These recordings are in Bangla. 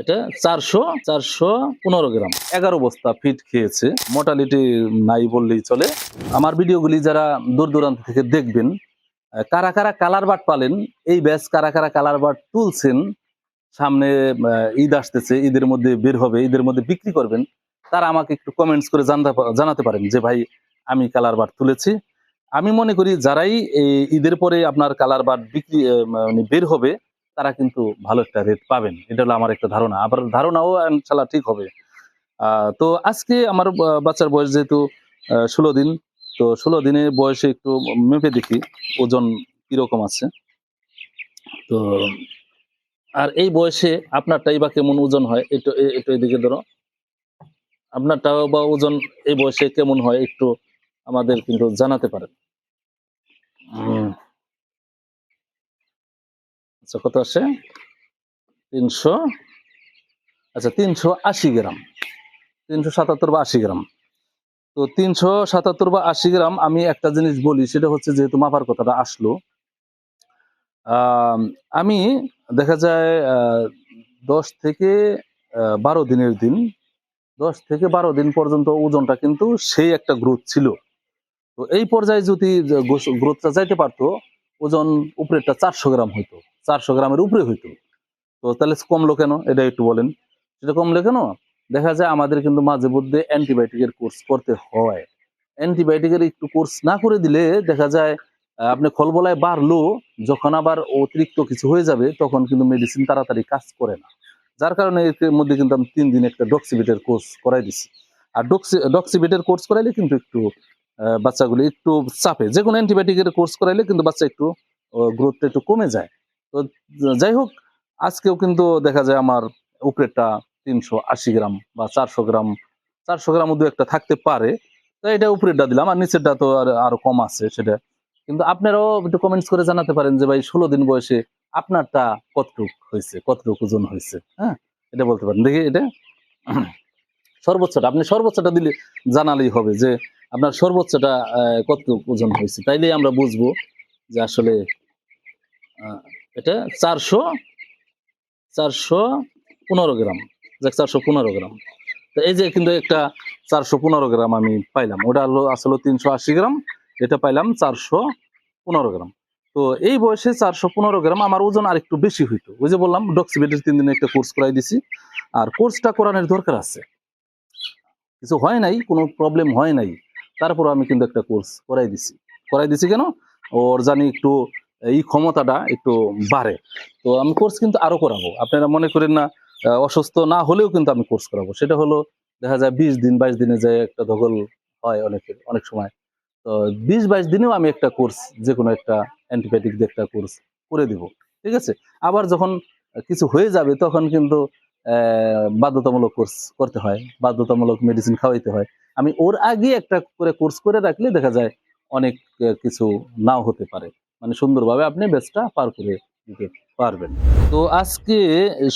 এটা চারশো চারশো পনেরো গ্রাম। এগারো বস্তা ফিট খেয়েছে। মোটালিটি নাই বললেই চলে। আমার ভিডিওগুলি যারা দূর দূরান্ত থেকে দেখবেন কারা কারা কালার বাট পালেন, এই ব্যাচ কারা কারা কালার বাট তুলছেন, সামনে ঈদ আসতেছে, ঈদের মধ্যে বের হবে, ঈদের মধ্যে বিক্রি করবেন, তারা আমাকে একটু কমেন্টস করে জানাতে পারেন যে, ভাই, আমি কালার বাট তুলেছি। আমি মনে করি যারাই এই ঈদের পরে আপনার কালার বাট বিক্রি মানে বের হবে তারা কিন্তু ভালো একটা রেট পাবেন। এটা হলো আমার একটা ধারণা। আবার ধারণাও ইনশাল্লাহ ঠিক হবে। তো আজকে আমার বাচ্চার বয়স যেহেতু ষোলো দিন, তো ষোলো দিনের বয়সে একটু মেপে দেখি ওজন কীরকম আছে। তো, আর এই বয়সে আপনারটাই বা কেমন ওজন হয় একটু একটু এদিকে ধরো। আপনারটাও বা ওজন এই বয়সে কেমন হয় একটু আমাদের কিন্তু জানাতে পারেন। আচ্ছা কত আসে? তিনশো। আচ্ছা তিনশো আশি গ্রাম। তিনশো সাতাত্তর বা আশি গ্রাম। তো তিনশো সাতাত্তর বা আশি গ্রাম আমি একটা জিনিস বলি, সেটা হচ্ছে যেহেতু মাপার কথাটা আসলো, আমি দেখা যায় দশ থেকে বারো দিনের দিন, দশ থেকে বারো দিন পর্যন্ত ওজনটা কিন্তু সেই একটা গ্রোথ ছিল। তো এই পর্যায়ে যদি গ্রোথটা যাইতে পারতো, ওজন উপরেরটা চারশো গ্রাম হইতো। চারশো গ্রামের উপরে হইতো। তো তাহলে কমলো কেন? এটা একটু বলেন। সেটা কমলো কেন? দেখা যায় আমাদের কিন্তু মাঝে মধ্যে অ্যান্টিবায়োটিকের কোর্স করতে হয়। অ্যান্টিবায়োটিকের একটু কোর্স না করে দিলে দেখা যায় আপনি খলবলায় বাড়লো, যখন আবার অতিরিক্ত কিছু হয়ে যাবে, তখন কিন্তু মেডিসিন তাড়াতাড়ি কাজ করে না। যার কারণে এর মধ্যে কিন্তু আমি তিন দিন একটা ডক্সিবিটের কোর্স করাই দিছি। আর ডক্সি ডক্সিবিটের কোর্স করাইলে কিন্তু একটু বাচ্চাগুলো একটু চাপে। যে কোনো অ্যান্টিবায়োটিকের কোর্স করাইলে কিন্তু বাচ্চা একটু গ্রোথটা একটু কমে যায়। তো যাই হোক, আজকেও কিন্তু দেখা যায় আমার উপরেরটা তিনশো আশি গ্রাম বা চারশো গ্রাম চারশো গ্রাম দু একটা থাকতে পারে। তো এটা উপরেরটা দিলাম, আর নিচেরটা তো আর, আরও কম আছে সেটা। কিন্তু আপনারাও একটু কমেন্টস করে জানাতে পারেন যে, ভাই, ষোলো দিন বয়সে আপনারটা কতটুক হয়েছে? কতটুক ওজন হয়েছে? হ্যাঁ এটা বলতে পারেন। দেখি এটা। সর্বোচ্চটা, আপনি সর্বোচ্চটা দিলে জানালেই হবে যে, আপনার সর্বোচ্চটা কতটুক ওজন হয়েছে? তাইলেই আমরা বুঝব যে আসলে এটা চারশো চারশো পনেরো গ্রাম। যাক, চারশো পনেরো গ্রাম। তো এই যে কিন্তু একটা চারশো পনেরো গ্রাম আমি পাইলাম। ওটা হলো আসলে তিনশো আশি গ্রাম। এটা পাইলাম চারশো পনেরো গ্রাম। তো এই বয়সে চারশো পনেরো গ্রাম আমার ওজন আর একটু বেশি হইতো। ওই যে বললাম, ডক্সিবেটের তিন দিনে একটা কোর্স করাই দিছি। আর কোর্সটা করানোর দরকার আছে। কিছু হয় নাই, কোনো প্রবলেম হয় নাই। তারপর আমি কিন্তু একটা কোর্স করাই দিছি। করাই দিছি কেন? ওর জানি একটু এই ক্ষমতাটা একটু বাড়ে। তো আমি কোর্স কিন্তু আরও করাবো। আপনারা মনে করেন না অসুস্থ না হলেও কিন্তু আমি কোর্স করাবো। সেটা হলো, দেখা যায় বিশ দিন, বাইশ দিনে যে একটা ধকল হয় অনেকের, অনেক সময়। তো বিশ, বাইশ দিনেও আমি একটা কোর্স যে কোনো একটা অ্যান্টিবায়োটিক দিয়ে একটা কোর্স করে দিব। ঠিক আছে? আবার যখন কিছু হয়ে যাবে, তখন কিন্তু বাধ্যতামূলক কোর্স করতে হয়। বাধ্যতামূলক মেডিসিন খাওয়াইতে হয়। আমি ওর আগে একটা করে কোর্স করে রাখলে দেখা যায় অনেক কিছু নাও হতে পারে। মানে সুন্দরভাবে আপনি বেচটা পার করে দিতে পারবেন। তো আজকে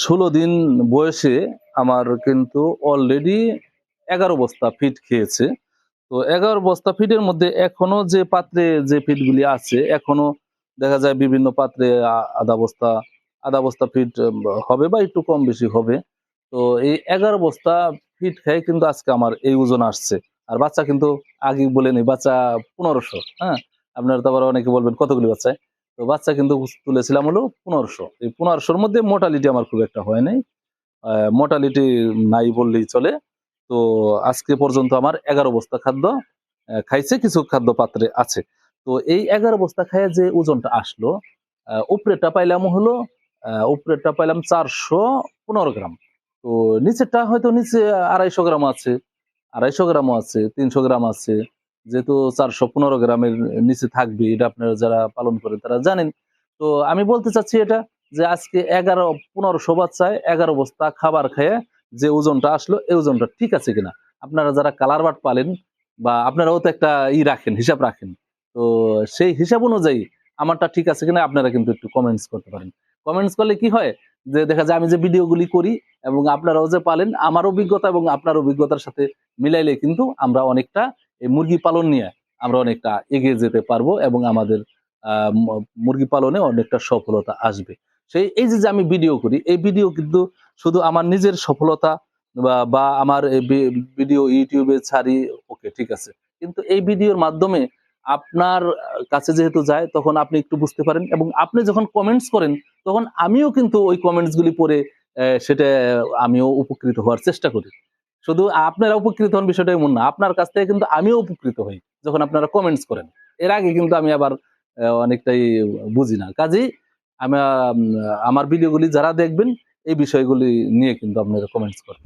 ষোলো দিন বয়সে আমার কিন্তু অলরেডি এগারো বস্তা ফিট খেয়েছে। তো এগারো বস্তা ফিটের মধ্যে এখনও যে পাত্রে যে ফিটগুলি আছে, এখনও দেখা যায় বিভিন্ন পাত্রে আধা বস্তা আধা বস্তা ফিট হবে বা একটু কম বেশি হবে। তো এই এগারো বস্তা ফিট খেয়ে কিন্তু আজকে আমার এই ওজন আসছে। আর বাচ্চা কিন্তু আগে বলে নি বাচ্চা পনেরোশো হ্যাঁ? আপনারা তো আবার অনেকে বলবেন কতগুলি বাচ্চায় তো বাচ্চা কিন্তু তুলেছিলাম হলো পনেরোশো। এই পনেরোশোর মধ্যে মোটালিটি আমার খুব একটা হয় নাই। মোটালিটি নাই বললেই চলে। তো আজকে পর্যন্ত আমার এগারো বস্তা খাদ্য খাইছে কিছু খাদ্য পাত্রে আছে। তো এই এগারো বস্তা খাইয়ে যে ওজনটা আসলো আহ, উপরেরটা পাইলাম হলো উপরেরটা পাইলাম চারশো পনেরো গ্রাম। তো নিচেরটা হয়তো নিচে আড়াইশো গ্রাম আছে আড়াইশো গ্রামও আছে তিনশো গ্রাম আছে। যেহেতু চারশো পনেরো গ্রামের নিচে থাকবে, এটা আপনারা যারা পালন করেন তারা জানেন। তো আমি বলতে চাচ্ছি এটা যে আজকে এগারো, পনেরো পনেরোশো বাচ্চায় এগারো বস্তা খাবার খেয়ে যে ওজনটা আসলো, এই ওজনটা ঠিক আছে কিনা? আপনারা যারা কালার বাট পালেন বা আপনারাও তো একটা ই রাখেন, হিসাব রাখেন, তো সেই হিসাব অনুযায়ী আমারটা ঠিক আছে কিনা আপনারা কিন্তু একটু কমেন্টস করতে পারেন। কমেন্টস করলে কি হয়? যে দেখা যায় আমি যে ভিডিওগুলি করি এবং আপনারাও যে পালেন, আমার অভিজ্ঞতা এবং আপনার অভিজ্ঞতার সাথে মিলাইলে কিন্তু আমরা অনেকটা এই মুরগি পালন নিয়ে আমরা অনেকটা এগিয়ে যেতে পারব এবং আমাদের মুরগি পালনে অনেকটা সফলতা আসবে। সেই, এই যে আমি ভিডিও করি, এই ভিডিও কিন্তু শুধু আমার নিজের সফলতা বা আমার ভিডিও ইউটিউবে ছাড়ি ওকে ঠিক আছে। কিন্তু এই ভিডিওর মাধ্যমে আপনার কাছে যেহেতু যায়, তখন আপনি একটু বুঝতে পারেন এবং আপনি যখন কমেন্টস করেন, তখন আমিও কিন্তু ওই কমেন্টসগুলি পড়ে সেটা আমিও উপকৃত হওয়ার চেষ্টা করি। শুধু আপনারা উপকৃত হন বিষয়টা এমন না, আপনার কাছ থেকে কিন্তু আমিও উপকৃত হই, যখন আপনারা কমেন্টস করেন। এর আগে কিন্তু আমি আবার অনেকটাই বুঝি না। কাজেই আমি আমার ভিডিওগুলি যারা দেখবেন, এই বিষয়গুলি নিয়ে কিন্তু আপনারা কমেন্টস করেন।